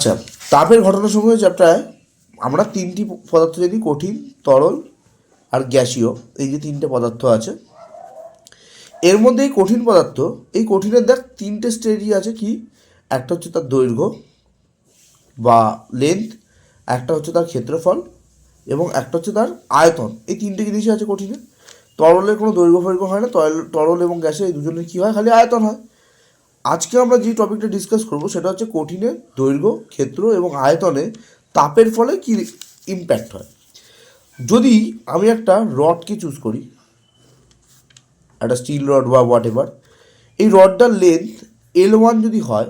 আচ্ছা তাপের ঘটনাসমূহ চ্যাপ্টারে আমরা তিনটি পদার্থ জানি, কঠিন, তরল আর গ্যাসীয়। এই যে তিনটে পদার্থ আছে। এর মধ্যে এই কঠিন পদার্থ, এই কঠিনের দেখ তিনটে স্টেজই আছে কি? একটা হচ্ছে তার দৈর্ঘ্য বা লেন্থ একটা হচ্ছে তার ক্ষেত্রফল এবং একটা হচ্ছে তার আয়তন। এই তিনটে জিনিসই আছে কঠিনে তরলের কোনো দৈর্ঘ্য ফৈর্ঘ্য হয় না। তরল এবং গ্যাসে এই দুজনের কী হয়? খালি আয়তন হয়। আজকে আমরা যে টপিকটা ডিসকাস করব সেটা হচ্ছে কঠিনের দৈর্ঘ্য, ক্ষেত্র এবং আয়তনে তাপের ফলে কী ইম্প্যাক্ট হয়। যদি আমি একটা রডকে চুজ করি, একটা স্টিল রড বা হোয়াট এভার এই রডটার লেন্থ এল ওয়ান যদি হয়,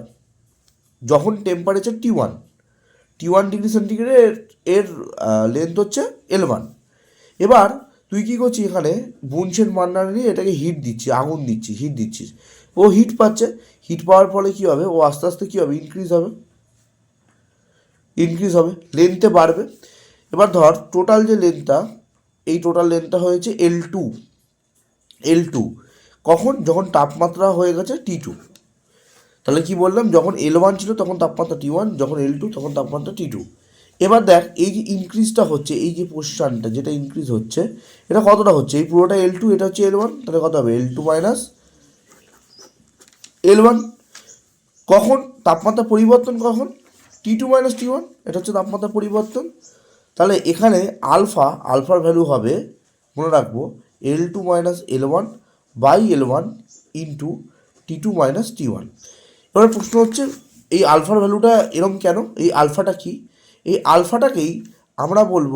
যখন temperature T one T one degree centigrade এর লেন্থ হচ্ছে এল ওয়ান এবার তুই কী করছিস এখানে? বুনসের মান্না নিয়ে এটাকে হিট দিচ্ছি আগুন দিচ্ছি হিট দিচ্ছিস। ও হিট পাচ্ছে। হিট পাওয়ার ফলে কী হবে? ও আস্তে আস্তে কী হবে? ইনক্রিজ হবে। ইনক্রিজ হবে। লেন্থে বাড়বে। এবার ধর টোটাল যে লেন্থটা এই টোটাল লেন্থটা হয়েছে এল টু এল টু কখন? যখন তাপমাত্রা হয়ে গেছে টি টু তাহলে কি বললাম? যখন এল ওয়ান ছিল, তখন তাপমাত্রা টি ওয়ান যখন এল টু তখন তাপমাত্রা টি টু এবার দেখ, এই যে ইনক্রিজটা হচ্ছে, এই যে পোর্শনটা যেটা ইনক্রিজ হচ্ছে, এটা কতটা হচ্ছে? এই পুরোটা এল টু এটা হচ্ছে এল ওয়ান তাহলে কত হবে? L two minus L one কখন? তাপমাত্রা পরিবর্তন কখন? T two minus T one এটা হচ্ছে তাপমাত্রা পরিবর্তন। তাহলে এখানে আলফা আলফার ভ্যালু হবে, মনে রাখব L two minus L one by L one into T two minus T one এবার প্রশ্ন হচ্ছে, এই আলফার ভ্যালুটা এরম কেন? এই আলফাটা কি? এই আলফাটাকেই আমরা বলব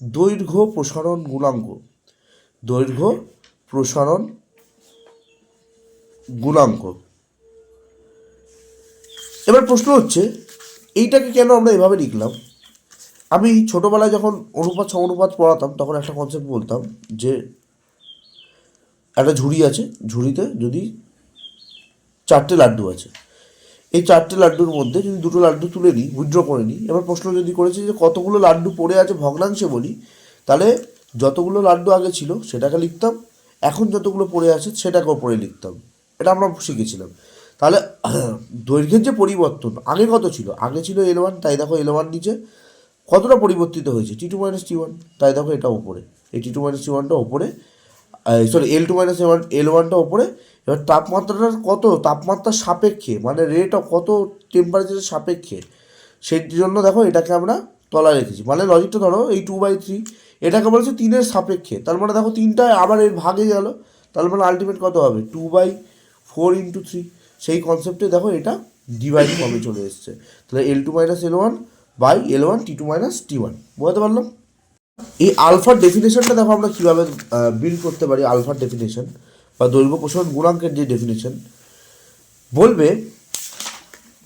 দৈর্ঘ্য প্রসারণ গুণাঙ্ক। দৈর্ঘ্য প্রসারণ গুণাঙ্ক। এবার প্রশ্ন হচ্ছে, এইটাকে কেন আমরা এভাবে লিখলাম? আমি ছোটোবেলায় যখন অনুপাত, সমানুপাত পড়াতাম, তখন একটা কনসেপ্ট বলতাম যে, একটা ঝুড়ি আছে, ঝুড়িতে যদি চারটে লাড্ডু আছে, এই চারটে লাড্ডুর মধ্যে যদি দুটো লাড্ডু তুলে নিই উইথড্র করে নিই, এবার প্রশ্ন যদি করেছি যে কতগুলো লাড্ডু পড়ে আছে ভগ্নাংশে বলি, তাহলে যতগুলো লাড্ডু আগে ছিল সেটাকে লিখতাম, এখন যতগুলো পড়ে আছে সেটাকেও পড়ে লিখতাম। এটা আমরা শিখেছিলাম। তাহলে দৈর্ঘ্যের যে পরিবর্তন, আগে কত ছিল? আগে ছিল এল ওয়ান তাই দেখো এল ওয়ান নিচে কতটা পরিবর্তিত হয়েছে? T two minus T one তাই দেখো এটা ওপরে। এই টি টু মাইনাস টি ওয়ানটা ওপরে sorry L two minus one L ওয়ানটা ওপরে। এবার তাপমাত্রাটা কত? তাপমাত্রার সাপেক্ষে মানে রেট কত টেম্পারেচারের সাপেক্ষে সেই জন্য দেখো এটাকে আমরা তলায় রেখেছি। মানে লজিকটা ধরো, এই টু বাই থ্রি এটাকে বলেছে তিনের সাপেক্ষে। তার মানে দেখো তিনটা আবার এর ভাগে গেল, তার মানে আলটিমেট কত হবে? Two by four into three সেই কনসেপ্টে দেখো এটা ডিভাইড ফর্মে চলে এসছে। তাহলে L two minus L one by L one T two minus T one বুঝতে পারলাম? এই আলফার ডেফিনেশনটা দেখো আমরা কীভাবে বিল্ড করতে পারি আলফার ডেফিনেশন বা দৈর্ঘ্য প্রসারণ গুণাঙ্কের যে ডেফিনেশন বলবে,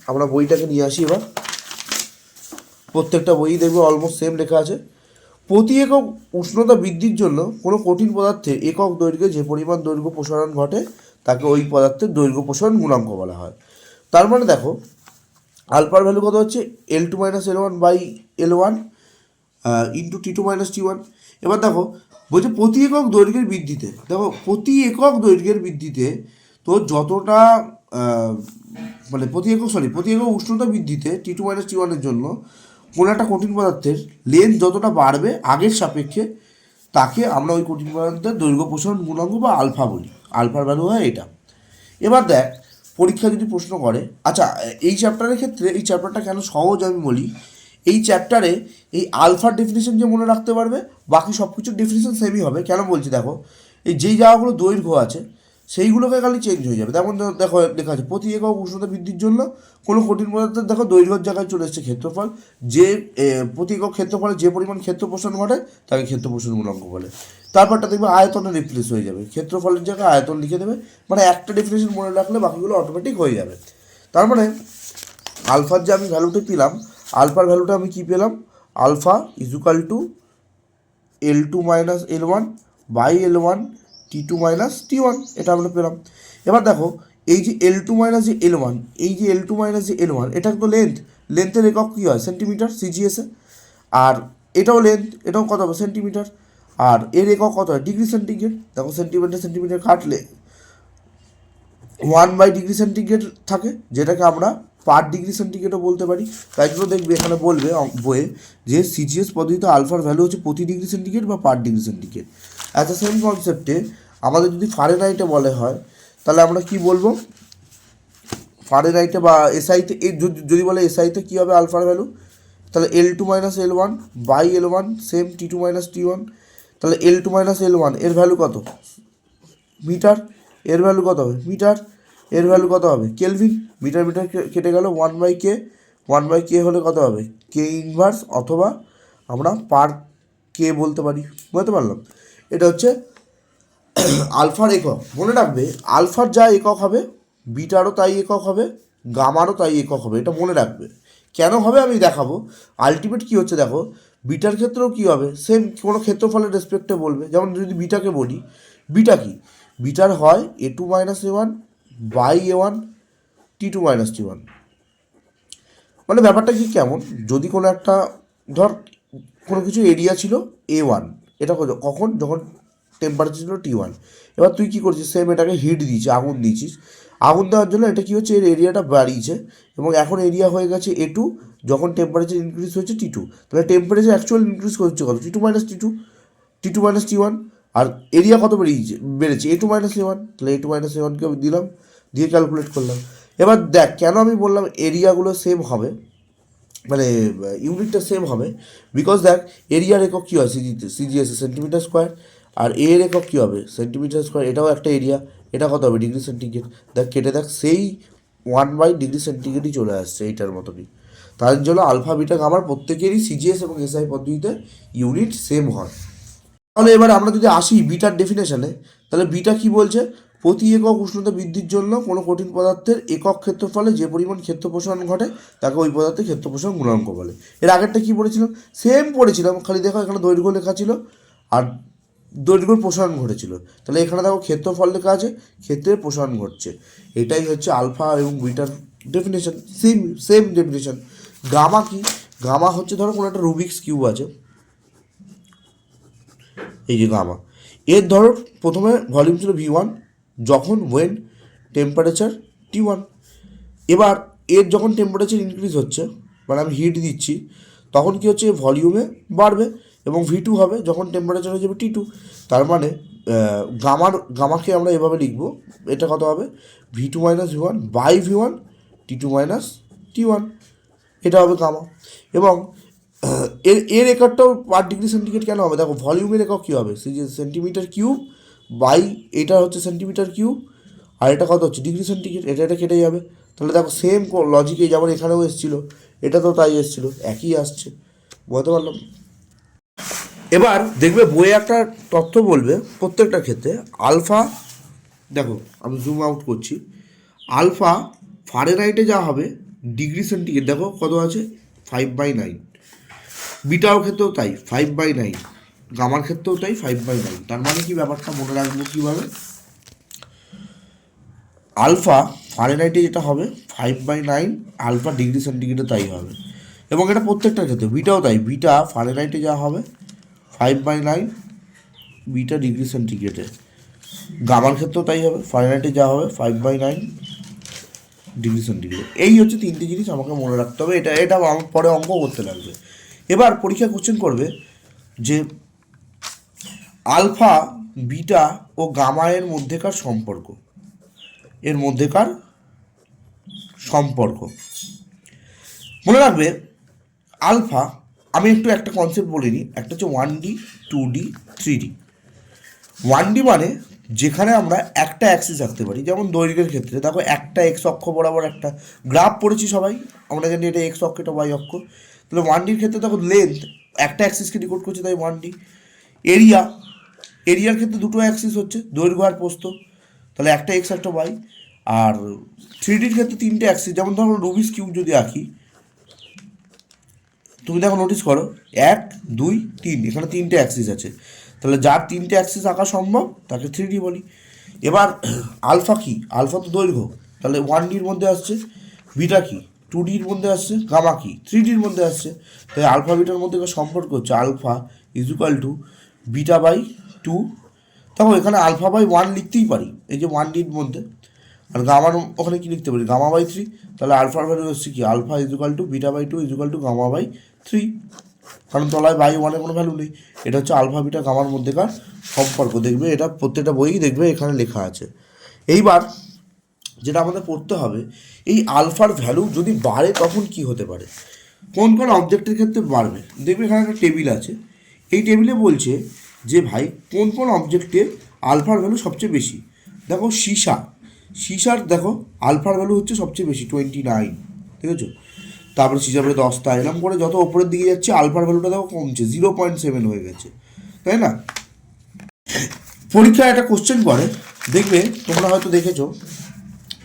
আমরা বইটাকে নিয়ে আসি এবার। প্রত্যেকটা বই দেখবে অলমোস্ট সেম লেখা আছে। প্রতি একক উষ্ণতা বৃদ্ধির জন্য কোনো কঠিন পদার্থে একক দৈর্ঘ্যে যে পরিমাণ দৈর্ঘ্য প্রসারণ ঘটে তাকে ওই পদার্থের দৈর্ঘ্য প্রসারণ গুণাঙ্ক বলা হয়। তার মানে দেখো, আলফার ভ্যালু কত হচ্ছে? L two minus L one by L one into T two minus T one এবার দেখো, বলছে প্রতি একক দৈর্ঘ্যের বৃদ্ধিতে, দেখো, প্রতি একক দৈর্ঘ্যের বৃদ্ধিতে তো যতটা মানে প্রতি একক সরি প্রতি একক উষ্ণতা বৃদ্ধিতে টি টু মাইনাস টি ওয়ানের জন্য কোনো একটা কঠিন পদার্থের লেন্থ যতটা বাড়বে আগের সাপেক্ষে, তাকে আমরা ওই কঠিন পদার্থের দৈর্ঘ্য প্রসারণ গুণাঙ্ক বা আলফা বলি। আলফার ভ্যালু হয় এটা। এবার দেখ, পরীক্ষা যদি প্রশ্ন করে আচ্ছা এই চ্যাপ্টারের ক্ষেত্রে, এই চ্যাপ্টারটা কেন সহজ আমি বলি, এই চ্যাপ্টারে এই আলফার ডেফিনেশন যে মনে রাখতে পারবে, বাকি সব কিছুর ডেফিনেশন সেমই হবে। কেন বলছি দেখো, এই যেই জায়গাগুলো দৈর্ঘ্য আছে সেইগুলোকে খালি চেঞ্জ হয়ে যাবে। ধরো দেখো, লেখা আছে, প্রতি একক উষ্ণতা বৃদ্ধির জন্য কোনো কঠিন পদার্থের দেখো দৈর্ঘ্যের জায়গায় চলে এসেছে ক্ষেত্রফল। যে প্রতি একক ক্ষেত্রফলে যে পরিমাণ ক্ষেত্র পোষণ ঘটে, তাকে ক্ষেত্র পোষণ গুণাঙ্ক বলে। তারপরটা দেখবে আয়তনে রিপ্লেস হয়ে যাবে। ক্ষেত্রফলের জায়গায় আয়তন লিখে দেবে মানে একটা ডেফিনেশন মনে রাখলে বাকিগুলো অটোমেটিক হয়ে যাবে। তার মানে আলফার যে আমি ভ্যালুটা পেলাম, আলফার ভ্যালুটা আমি কী পেলাম? Alpha is equal to L two minus L one by L one T two minus T one এটা আমরা পেলাম। এবার দেখো, এই যে এল টু মাইনাস যে এল ওয়ান এই যে এল টু মাইনাস যে এল ওয়ান এটা তো লেন্থ লেন্থের একক কী হয়? সেন্টিমিটার সিজিএসে আর এটাও লেন্থ এটাও কত হবে? সেন্টিমিটার আর এর একক কত হয়? ডিগ্রি সেন্টিগ্রেড দেখো সেন্টিমিটার সেন্টিমিটার কাটলে ওয়ান বাই ডিগ্রি সেন্টিগ্রেড থাকে, যেটাকে আমরা পার ডিগ্রি সেন্টিগ্রেডও বলতে পারি। তাই জন্য দেখবে এখানে বলবে বইয়ে যে সিজিএস পদ্ধতিতে আলফার ভ্যালু হচ্ছে প্রতি ডিগ্রি সেন্টিগ্রেড বা per degree centigrade. As the same কনসেপ্টে আমাদের যদি ফারেনহাইটে বলে হয়, তাহলে আমরা কি বলব? ফারেনহাইটে বা এসআইতে যদি বলে এসআইতে কী হবে আলফার ভ্যালু তাহলে L two minus L one by L one same T two minus T one তাহলে এল টু মাইনাস এল ওয়ানের ভ্যালু কত? মিটার এর ভ্যালু কত হবে? মিটার এর ভ্যালু কত হবে? কেলভিন মিটার মিটার কেটে গেল one by K one by K হলে কত হবে? কে ইনভার্স অথবা আমরা পার কে বলতে পারি। বুঝতে পারলাম? এটা হচ্ছে আলফার একক। মনে রাখবে আলফার যা একক হবে বিটারও তাই একক হবে গামারও তাই একক হবে, এটা মনে রাখবে। কেন হবে আমি দেখাবো? আলটিমেট কী হচ্ছে দেখো বিটার ক্ষেত্রেও কী হবে? সেম কোনো ক্ষেত্রফলের রেসপেক্টে বলবে। যেমন যদি বিটাকে বলি বিটা কি? বিটার হয় A two minus A one by A one, T two minus T one. মানে ব্যাপারটা কি কেমন? যদি কোনো একটা, ধর, কোনো কিছু এরিয়া ছিল এ ওয়ান এটা কখন? যখন টেম্পারেচার ছিল টি ওয়ান এবার তুই কী করছিস? সেম এটাকে হিট দিয়েছিস আগুন দিয়েছিস আগুন দেওয়ার জন্য এটা কী হচ্ছে? এর এরিয়াটা বাড়িয়েছে এবং এখন এরিয়া হয়ে গেছে এ টু যখন টেম্পারেচার ইনক্রিজ হয়েছে টি টু তাহলে টেম্পারেচার অ্যাকচুয়াল ইনক্রিজ করছে কত? T two minus T two T two minus T one আর এরিয়া কত বেরিয়েছে বেড়েছে A two minus A one তাহলে এ টু মাইনাস এ ওয়ানকে দিলাম। দিয়ে ক্যালকুলেট করলাম। এবার দেখ, কেন আমি বললাম এরিয়াগুলো সেম হবে? মানে ইউনিটটা সেম হবে। বিকজ দেখ এরিয়ার একক কী হয়? সিজিতে সিজিএস সেন্টিমিটার স্কোয়ার আর এ এর একক কী হবে? সেন্টিমিটার স্কোয়ার এটাও একটা এরিয়া এটা কত হবে? ডিগ্রি সেন্টিগ্রেড দেখ, কেটে দেখ, সেই ওয়ান বাই ডিগ্রি সেন্টিগ্রেডই চলে আসছে এইটার মতনই তার জন্য আলফা বিটা গামার প্রত্যেকেরই সিজিএস এবং এসআই পদ্ধতিতে ইউনিট সেম হয়। তাহলে এবার আমরা যদি আসি বিটার ডেফিনেশনে তাহলে বিটা কি বলছে? প্রতি একক উষ্ণতা বৃদ্ধির জন্য কোনো কঠিন পদার্থের একক ক্ষেত্রফলে যে পরিমাণ ক্ষেত্র প্রসারণ ঘটে, তাকে ওই পদার্থের ক্ষেত্র প্রসারণ গুণাঙ্ক বলে। এর আগেরটা কি পড়েছিলাম সেম পড়েছিলাম, খালি দেখো এখানে দৈর্ঘ্য লেখা ছিল আর দৈর্ঘ্যের প্রসারণ ঘটেছিল। তাহলে এখানে দেখো ক্ষেত্রফল লেখা আছে, ক্ষেত্রের প্রসারণ ঘটছে। এটাই হচ্ছে আলফা এবং bitter definition same same definition gamma কি? গামা হচ্ছে ধরো কোনো একটা রুবিক্স কিউব আছে। এই যে গামা। এর ধরো প্রথমে ভলিউম ছিল ভি ওয়ান যখন ওয়েন টেম্পারেচার টি ওয়ান এবার এর যখন টেম্পারেচার ইনক্রিজ হচ্ছে মানে আমি হিট দিচ্ছি, তখন কি হচ্ছে? ভলিউমে বাড়বে এবং ভি টু হবে যখন টেম্পারেচার হয়ে যাবে টি টু তার মানে গামার গামাকে আমরা এভাবে লিখব, এটা কত হবে? V two minus V one by V one T two minus T one এটা হবে গামা এবং এর এর এককটাও পার ডিগ্রি সেন্টিগ্রেড কেন হবে? দেখো ভলিউমের একক কী হবে? সেন্টিমিটার কিউব বাই, এটা হচ্ছে সেন্টিমিটার কিউব আর এটা কত হচ্ছে? ডিগ্রি সেন্টিগ্রেড এটা এটা কেটে যাবে। তাহলে দেখো সেম লজিকে যেমন এখানেও এসেছিল, এটা তো তাই এসেছিল, একই আসছে। বুঝতে পারলাম? এবার দেখবে বইয়ে একটা তথ্য বলবে প্রত্যেকটা ক্ষেত্রে আলফা দেখো, আমি জুম আউট করছি। আলফা ফারেনহাইটে যা হবে, ডিগ্রি সেন্টিগ্রেড দেখো কত আছে? ফাইভ বাই নাইন বিটাও ক্ষেত্রেও তাই ফাইভ বাই নাইন গামার ক্ষেত্রেও তাই ফাইভ বাই নাইন তার মানে কি ব্যাপারটা মনে রাখব কীভাবে? আলফা ফারেনহাইটে যেটা হবে five by nine alpha degree সেন্টিগ্রেডে তাই হবে। এবং এটা প্রত্যেকটার ক্ষেত্রে, বিটাও তাই, বিটা ফারেনহাইটে যা হবে five by nine beta degree সেন্টিগ্রেডে গামার ক্ষেত্রেও তাই হবে ফারেনহাইটে যা হবে five by nine degree centigrade এই হচ্ছে তিনটে জিনিস আমাকে মনে রাখতে হবে। এটা এটা পরে অঙ্ক করতে লাগবে। এবার পরীক্ষা কোশ্চেন করবে যে আলফা, বিটা ও গামা এর মধ্যেকার সম্পর্ক। এর মধ্যেকার সম্পর্ক। মনে রাখবে, আলফা, আমি একটু একটা কনসেপ্ট বলে নিই একটা হচ্ছে one D two D three D one D মানে যেখানে আমরা একটা অ্যাক্সিস রাখতে পারি, যেমন দৈর্ঘ্যের ক্ষেত্রে। দেখো, একটা এক্স অক্ষ বরাবর একটা গ্রাফ পড়েছি সবাই, আমরা জানি এটা এক্স অক্ষ, এটা ওয়াই অক্ষ। তাহলে ওয়ান ডির ক্ষেত্রে দেখো লেন্থ একটা অ্যাক্সিসকে ডিকোড করছে তাই ওয়ান ডি এরিয়া এরিয়ার ক্ষেত্রে দুটো অ্যাক্সিস হচ্ছে, দৈর্ঘ্য আর পোস্ত তাহলে একটা এক্স একটা ওয়াই আর থ্রি ডির ক্ষেত্রে তিনটে অ্যাক্সিস যেমন ধরো রুবিস কিউব যদি আঁকি, তুমি দেখো নোটিস করো, এক, দুই, তিন, এখানে তিনটে অ্যাক্সিস আছে। তাহলে যার তিনটে অ্যাক্সিস আঁকা সম্ভব, তাকে থ্রি ডি বলি। এবার আলফা কি? আলফা তো দৈর্ঘ্য। তাহলে ওয়ান ডির মধ্যে আসছে বিটা কি? টু ডির মধ্যে আসছে গামা কি? থ্রি ডির মধ্যে আসছে। তাই আলফা বিটার মধ্যে সম্পর্ক হচ্ছে alpha equal to beta by two তখন এখানে আলফা বাই ওয়ান লিখতেই পারি, এই যে ওয়ান ডির মধ্যে। আর গামার ওখানে কি লিখতে পারি? গামা বাই থ্রি তাহলে আলফার ভ্যালু হচ্ছে কি? Alpha equal to beta by two equal to gamma by three কারণ তলায় বাই ওয়ানের কোনো ভ্যালু নেই। এটা হচ্ছে আলফা বিটা গামার মধ্যেকার সম্পর্ক। দেখবে এটা প্রত্যেকটা বইই দেখবে, এখানে লেখা আছে। এইবার যেটা আমাদের পড়তে হবে, এই আলফার ভ্যালু যদি বাড়ে তখন কি হতে পারে? কোন কোন অবজেক্টের ক্ষেত্রে বাড়বে? দেখবে এখানে একটা টেবিল আছে। এই টেবিলে বলছে যে ভাই কোন কোন অবজেক্টের আলফার ভ্যালু সবচেয়ে বেশি? দেখো সীসা। সীসার দেখো আলফার ভ্যালু হচ্ছে সবচেয়ে বেশি টোয়েন্টি নাইন ঠিক আছে তারপরে সিজারে দশটা এরকম করে যত ওপরের দিকে যাচ্ছে আলফার ভ্যালুটা দেখো কমছে জিরো পয়েন্ট সেভেন হয়ে গেছে। তাই না? পরীক্ষায় একটা কোশ্চেন করে, দেখবে তোমরা হয়তো দেখেছ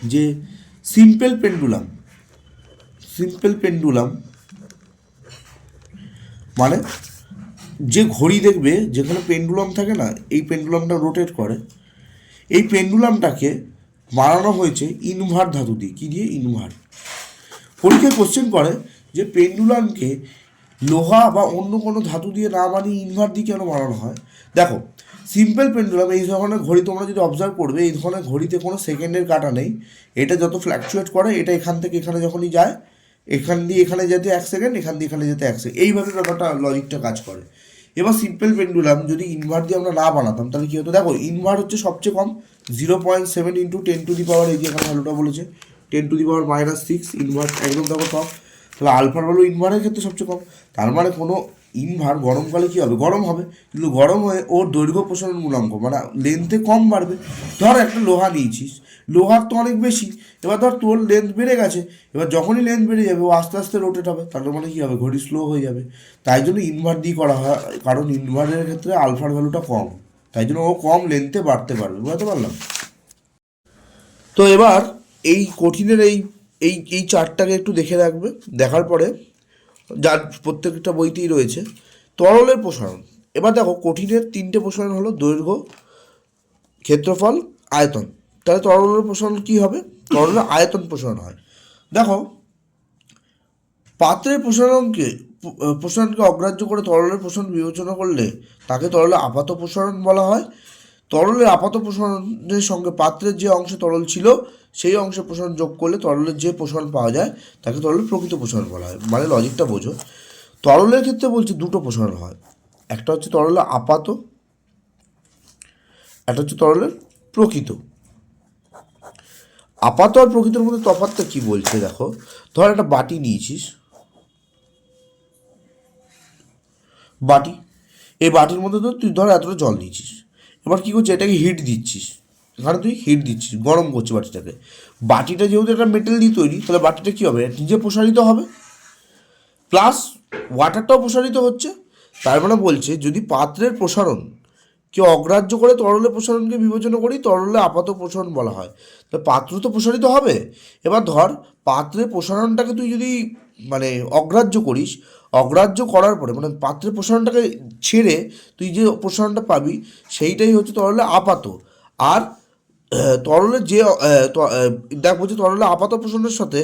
যে সিম্পল পেন্ডুলাম সিম্পল পেন্ডুলাম মানে যে ঘড়ি দেখবে, যেখানে পেন্ডুলাম থাকে না, এই পেন্ডুলামটা রোটেট করে। এই পেন্ডুলামটাকে বানানো হয়েছে ইনভার ধাতু দিয়ে। কী দিয়ে? ইনভার পরীক্ষায় কোশ্চেন করে যে পেন্ডুলামকে লোহা বা অন্য কোনো ধাতু দিয়ে না বানিয়ে ইনভার দিয়ে কেন বানানো হয়? দেখো সিম্পল পেন্ডুলাম এই ধরনের ঘড়ি তোমরা যদি অবজার্ভ করবে, এই ধরনের ঘড়িতে কোনো সেকেন্ডের কাটা নেই। এটা যত ফ্ল্যাকচুয়েট করে, এটা এখান থেকে এখানে যখনই যায়, এখান দিয়ে এখানে যেতে এক সেকেন্ড এখান দিয়ে এখানে যেতে এক সেকেন্ড এইভাবে ব্যাপারটা লজিকটা কাজ করে। এবার সিম্পল পেন্ডুলাম যদি ইনভার দিয়ে আমরা না বানাতাম, তাহলে কী হতো? দেখো ইনভার হচ্ছে সবচেয়ে কম zero point seven into ten to the power এই যে এখানে ভ্যালুটা বলেছে ten to the power minus six Invar একদম দেখো টপ তাহলে আলফার ভ্যালু ইনভারের ক্ষেত্রে সবচেয়ে কম, তার মানে কোনো ইনভার গরমকালে কী হবে? গরম হবে, কিন্তু গরম হয়ে ওর দৈর্ঘ্য প্রসারণ গুণাঙ্ক মানে লেন্থে কম বাড়বে। ধর একটা লোহা নিয়েছিস লোহার তো অনেক বেশি। এবার ধর তোর লেন্থ বেড়ে গেছে, এবার যখনই লেন্থ বেড়ে যাবে, ও আস্তে আস্তে রোটেট হবে, তার মানে কী হবে? ঘড়ি স্লো হয়ে যাবে। তাই জন্য ইনভার দিয়ে করা হয়, কারণ ইনভারের ক্ষেত্রে আলফার ভ্যালুটা কম। তাই জন্য ও কম লেন্থে বাড়তে পারবে, বুঝতে পারলাম? তো এবার এই কঠিনের এই এই এই চারটাকে একটু দেখে রাখবে। দেখার পরে যার প্রত্যেকটা বইতেই রয়েছে, তরলের প্রসারণ। এবার দেখো, কঠিনের তিনটে প্রসারণ হলো দৈর্ঘ্য, ক্ষেত্রফল, আয়তন। তাহলে তরলের প্রসারণ কী হবে? তরলের আয়তন প্রসারণ হয়। দেখো পাত্রের প্রসারণকে প্রসারণকে অগ্রাহ্য করে তরলের প্রসারণ বিবেচনা করলে তাকে তরলের আপাত প্রসারণ বলা হয়। তরলের আপাত প্রসারণের সঙ্গে পাত্রের যে অংশে তরল ছিল, সেই অংশে প্রসারণ যোগ করলে তরলের যে প্রসারণ পাওয়া যায়, তাকে তরলের প্রকৃত প্রসারণ বলা হয়। মানে লজিকটা বোঝো। তরলের ক্ষেত্রে বলছে দুটো প্রসারণ হয়। একটা হচ্ছে তরলের আপাত, একটা হচ্ছে তরলের প্রকৃত। আপাত আর প্রকৃতির মধ্যে তফাৎটা কি বলছে দেখো? ধর একটা বাটি নিয়েছিস। বাটি। এই বাটির মধ্যে তো তুই ধর এতটা জল দিয়েছিস এবার কী করছিস? এটাকে হিট দিচ্ছিস। এখানে তুই হিট দিচ্ছিস, গরম করছিস বাটিটাকে। বাটিটা যেহেতু একটা মেটেল দিয়ে তৈরি, তাহলে বাটিটা কী হবে? নিজে প্রসারিত হবে। প্লাস ওয়াটারটাও প্রসারিত হচ্ছে। তার মানে বলছে যদি পাত্রের প্রসারণ কে অগ্রাহ্য করে তরলে প্রসারণকে বিবেচনা করি তরলে আপাত প্রসারণ বলা হয়। তো পাত্র তো প্রসারিত হবে? এবার ধর, পাত্রে প্রসারণটাকে তুই যদি মানে অগ্রাহ্য করিস, অগ্রাহ্য করার পরে মানে পাত্রের প্রসারণটাকে ছেড়ে তুই যে প্রসারণটা পাবি, সেইটাই হচ্ছে তরলে আপাত। আর তরলের যে দেখ বলছি তরলে আপাত প্রসারণের সাথে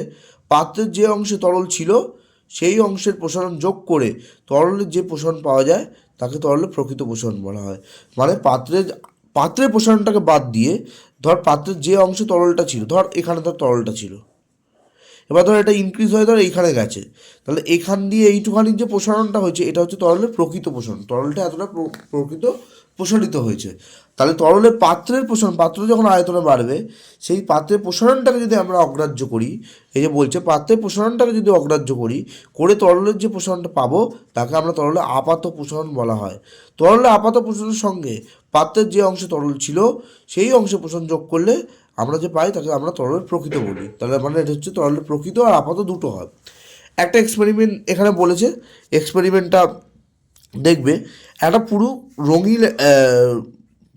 পাত্রের যে অংশে তরল ছিল সেই অংশের প্রসারণ যোগ করে তরলের যে প্রসারণ পাওয়া যায়, তাকে তরলের প্রকৃত প্রসারণ বলা হয়। মানে পাত্রের পাত্রের প্রসারণটাকে বাদ দিয়ে ধর পাত্রের যে অংশে তরলটা ছিল, ধর এখানে ধর তরলটা ছিল। এবার ধর এটা ইনক্রিজ হয়ে ধর এইখানে গেছে। তাহলে এখান দিয়ে এইটুখানির যে প্রসারণটা হয়েছে, এটা হচ্ছে তরলের প্রকৃত প্রসারণ তরলটা এতটা প্র- প্রকৃত প্রসারিত হয়েছে। তাহলে তরলের পাত্রের প্রসারণ পাত্র যখন আয়তনে বাড়বে, সেই পাত্রের প্রসারণটাকে যদি আমরা অগ্রাহ্য করি, এই যে বলছে পাত্রের প্রসারণটাকে যদি অগ্রাহ্য করি, করে তরলের যে প্রসারণটা পাবো, তাকে আমরা তরলে আপাত প্রসারণ বলা হয়। তরলে আপাত প্রসারণের সঙ্গে পাত্রের যে অংশে তরল ছিল, সেই অংশে প্রসারণ যোগ করলে আমরা যে পাই, তাকে আমরা তরলের প্রকৃত বলি। তাহলে মানে এটা হচ্ছে তরলের প্রকৃত আর আপাত দুটো হয়। একটা এক্সপেরিমেন্ট এখানে বলেছে এক্সপেরিমেন্টটা দেখবে একটা পুরো রঙিন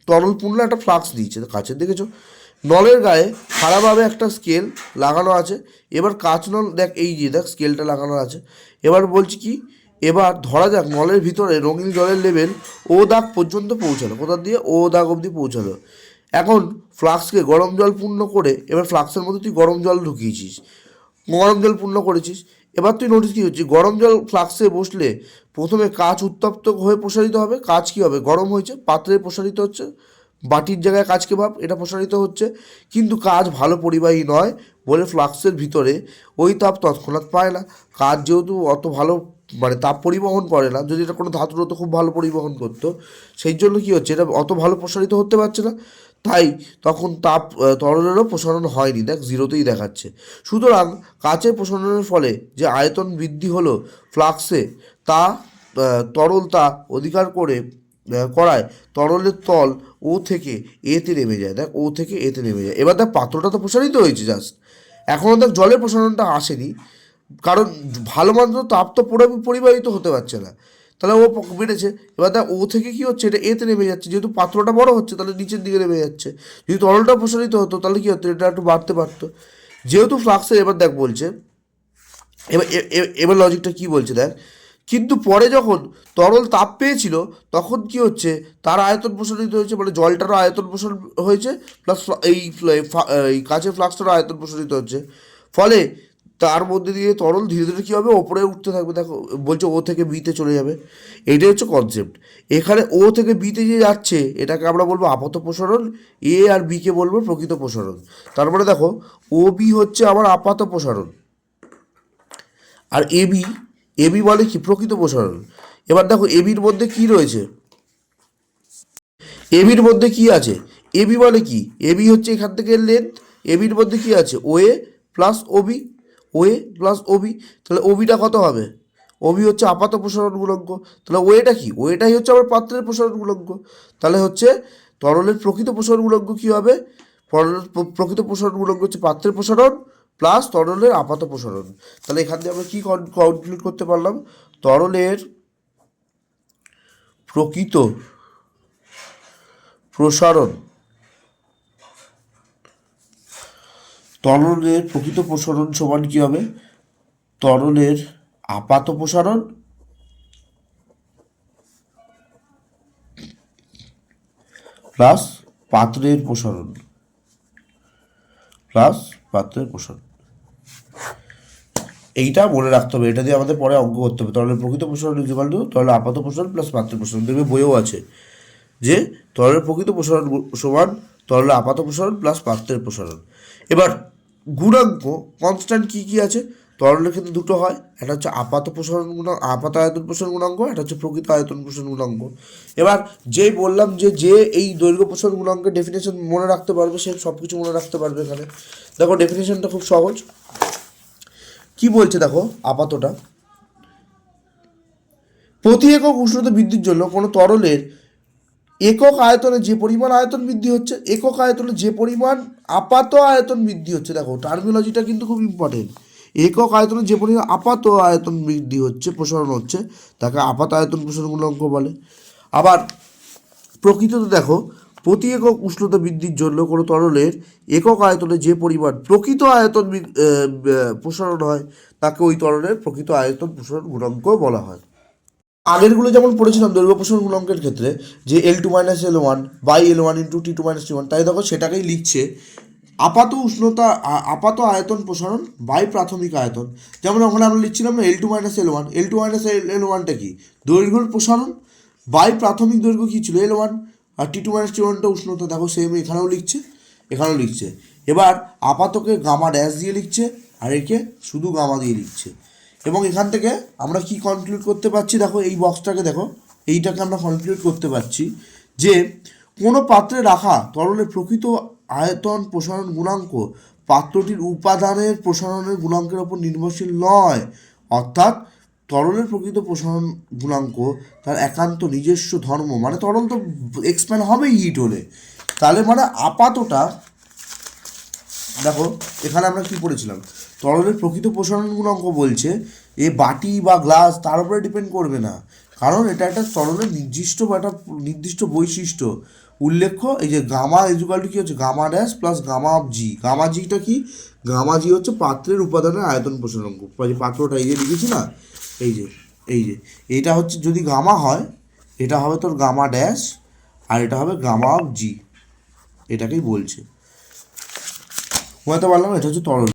তরলপূর্ণ একটা ফ্লাক্স দিয়েছে কাছে দেখেছ? নলের গায়ে খারাপভাবে একটা স্কেল লাগানো আছে। এবার কাঁচ নল, দেখ এই যে, দেখ স্কেলটা লাগানো আছে। এবার বলছি কি, এবার ধরা যাক নলের ভিতরে রঙিন জলের লেভেল ও দাগ পর্যন্ত পৌঁছালো। কোথা দিয়ে? ও দাগ অবধি পৌঁছালো। এখন ফ্লাক্সকে গরম জল পূর্ণ করে, এবার ফ্লাক্সের মধ্যে তুই গরম জল ঢুকিয়েছিস। গরম জল পূর্ণ করেছিস। এবার তুই নোটিস কী হচ্ছে? গরম জল ফ্লাক্সে বসলে প্রথমে কাঁচ উত্তপ্ত হয়ে প্রসারিত হবে। কাঁচ কী হবে? গরম হয়েছে, পাত্রে প্রসারিত হচ্ছে, বাটির জায়গায় কাজকে ভাব, এটা প্রসারিত হচ্ছে। কিন্তু কাজ ভালো পরিবাহী নয় বলে ফ্লাক্সের ভিতরে ওই তাপ তৎক্ষণাৎ পায় না। কাজ যেহেতু অত ভালো মানে তাপ পরিবহন করে না, যদি এটা কোনো ধাতুর হতো খুব ভালো পরিবহন করতো, সেই জন্য কী হচ্ছে? এটা অত ভালো প্রসারিত হতে পারছে না। তাই তখন তাপ তরলেরও প্রসারণ হয়নি। দেখ, জিরোতেই দেখাচ্ছে। সুতরাং কাচের প্রসারণের ফলে যে আয়তন বৃদ্ধি হলো ফ্লাক্সে, তা তরল তা অধিকার করে করায় তরলের তল ও থেকে এতে নেমে যায়। দেখ ও থেকে এতে নেমে যায়। এবার দেখ, পাত্রটা তো প্রসারিত হয়েছে জাস্ট এখনও দেখ, জলের প্রসারণটা আসেনি। কারণ ভালো মাত্র তাপ তো পুরো পরিবাহিত হতে পারছে না। তাহলে ও বেড়েছে এবার দেখ, ও থেকে কি হচ্ছে? এটা এতে নেমে যাচ্ছে। যেহেতু পাত্রটা বড় হচ্ছে, তাহলে নিচের দিকে নেমে যাচ্ছে। যদি তরলটা প্রসারিত হতো, তাহলে কি হতো? এটা একটু বাড়তে পারতো। যেহেতু ফ্লাক্সের এবার দেখ বলছে, এবার এবার লজিকটা কি বলছে দেখ? কিন্তু পরে যখন তরল তাপ পেয়েছিল, তখন কি হচ্ছে? তার আয়তন প্রসারিত হয়েছে মানে জলটারও আয়তন প্রসার হয়েছে প্লাস এই এই ফ্লাক্সটারও আয়তন প্রসারিত হচ্ছে। ফলে তার মধ্যে দিয়ে তরল ধীরে ধীরে কী হবে? ওপরে উঠতে থাকবে। দেখো, বলছে ও থেকে বিতে চলে যাবে। এইটাই হচ্ছে কনসেপ্ট এখানে ও থেকে বিতে যে যাচ্ছে, এটাকে আমরা বলব আপাত প্রসারণ। এ আর বিকে বলব প্রকৃত প্রসারণ। তারপরে দেখো, ও বি হচ্ছে আমার আপাত প্রসারণ। আর এ বি এ বি বলে কি? প্রকৃত প্রসারণ। এবার দেখো এবির মধ্যে কি রয়েছে? এবির মধ্যে কি আছে? এবি বলে কি? এবি হচ্ছে এখান থেকে লেন্থ এবির মধ্যে কি আছে? O A plus OB OA plus OB তাহলে ওবিটা কত হবে? ওবি হচ্ছে আপাত প্রসারণ গুণাঙ্ক, তাহলে ওয়েটা কি? ওয়েটাই হচ্ছে আমার পাত্রের প্রসারণ গুণাঙ্ক। তাহলে হচ্ছে তরলের প্রকৃত প্রসারণ গুণাঙ্ক কী হবে? তরলের প্রকৃত প্রসারণ গুণাঙ্ক হচ্ছে পাত্রের প্রসারণ প্লাস তরলের আপাত প্রসারণ। তাহলে এখান থেকে আমরা কী কনক্লুড করতে পারলাম? তরলের প্রকৃত প্রসারণ তরলের প্রকৃত প্রসারণ সমান কী হবে? তরলের আপাত প্রসারণ প্লাস পাত্রের প্রসারণ প্লাস পাত্রের প্রসারণ। এইটা মনে রাখতে হবে, এটা দিয়ে আমাদের পরে অঙ্ক করতে হবে। তরলের প্রকৃত প্রসারণ ইজিকাল টু তরলের আপাত প্রসারণ প্লাস পাত্রের প্রসারণ। দেখবে বইও আছে যে তরলের প্রকৃত প্রসারণ সমান তরলের আপাত প্রসারণ প্লাস পাত্রের প্রসারণ। এবার গুণাঙ্ক কনস্ট্যান্ট কী কী আছে? তরলের ক্ষেত্রে দুটো হয়, একটা হচ্ছে আপাত প্রসারণ গুণাঙ্ক, আপাত আয়তন প্রসারণ গুণাঙ্ক, একটা হচ্ছে প্রকৃত আয়তন প্রসারণ গুণাঙ্ক। এবার যেই বললাম যে যে এই দৈর্ঘ্য প্রসারণ গুণাঙ্কের ডেফিনেশন মনে রাখতে পারবে, সে সব কিছু মনে রাখতে পারবে এখানে। দেখো ডেফিনেশনটা খুব সহজ। কি বলছে দেখো আপাতটা? প্রতি একক উষ্ণতা বৃদ্ধির জন্য কোনো তরলের একক আয়তনে যে পরিমাণ আয়তন বৃদ্ধি হচ্ছে, একক আয়তনে যে পরিমাণ আপাত আয়তন বৃদ্ধি হচ্ছে, দেখো টার্মিনোলজিটা কিন্তু খুব ইম্পর্টেন্ট একক আয়তনে যে পরিমাণ আপাত আয়তন বৃদ্ধি হচ্ছে, প্রসারণ হচ্ছে, তাকে আপাত আয়তন প্রসারণ গুণাঙ্ক বলে। আবার প্রকৃততে দেখো, প্রতি একক উষ্ণতা বৃদ্ধির জন্য কোনো তরলের একক আয়তনে যে পরিমাণ প্রকৃত আয়তন প্রসারণ হয়, তাকে ওই তরলের প্রকৃত আয়তন প্রসারণ গুণাঙ্ক বলা হয়। আগেরগুলো যেমন পড়েছিলাম দৈর্ঘ্য প্রসারণ গুণাঙ্কের ক্ষেত্রে, যে L two minus L one by L one into T two minus T one তাই দেখো সেটাকেই লিখছে, আপাত উষ্ণতা আপাত আয়তন প্রসারণ বাই প্রাথমিক আয়তন। যেমন ওখানে আমরা লিখছিলাম না L two minus L one L two minus L one ওয়ানটা কি? দৈর্ঘ্যের প্রসারণ বাই প্রাথমিক দৈর্ঘ্য কী ছিল এল ওয়ান আর টি টু মাইনাস টি ওয়ানটা উষ্ণতা, দেখো সেম এখানেও লিখছে এখানেও লিখছে। এবার আপাতকে গামা ড্যাশ দিয়ে লিখছে, আর একে শুধু গামা দিয়ে লিখছে। এবং এখান থেকে আমরা কি কনক্লুড করতে পারছি? দেখো, এই বক্সটাকে দেখো, এইটাকে আমরা কনক্লুড করতে পারছি যে, কোনো পাত্রে রাখা তরলের প্রকৃত আয়তন প্রসারণ গুণাঙ্ক পাত্রটির উপাদানের প্রসারণের গুণাঙ্কের ওপর নির্ভরশীল নয়। অর্থাৎ তরলের প্রকৃত প্রসারণ গুণাঙ্ক তার একান্ত নিজস্ব ধর্ম। মানে তরল তো এক্সপ্যান্ড হবেই হিট হলে। তাহলে মানে আপাতটা, দেখো, এখানে আমরা কি পড়েছিলাম? তরলের প্রকৃত প্রসারণ গুণাঙ্ক বলছে এ বাটি বা গ্লাস তার উপরে ডিপেন্ড করবে না। কারণ এটা একটা তরলের নির্দিষ্ট বা একটা নির্দিষ্ট বৈশিষ্ট্য। উল্লেখ্য, এই যে গামা ইজুকালটি কি হচ্ছে? Gamma dash plus gamma of G gamma জিটা কি? গামা জি হচ্ছে পাত্রের উপাদানের আয়তন প্রসারণাঙ্ক। যে পাত্রটা এই যে লিখেছি না? এই যে এই যে। এটা হচ্ছে যদি গামা হয়, এটা হবে তোর গামা ড্যাশ আর এটা হবে গামা অফ জি এটাকেই বলছে। বোঝাতে পারলাম এটা হচ্ছে তরল।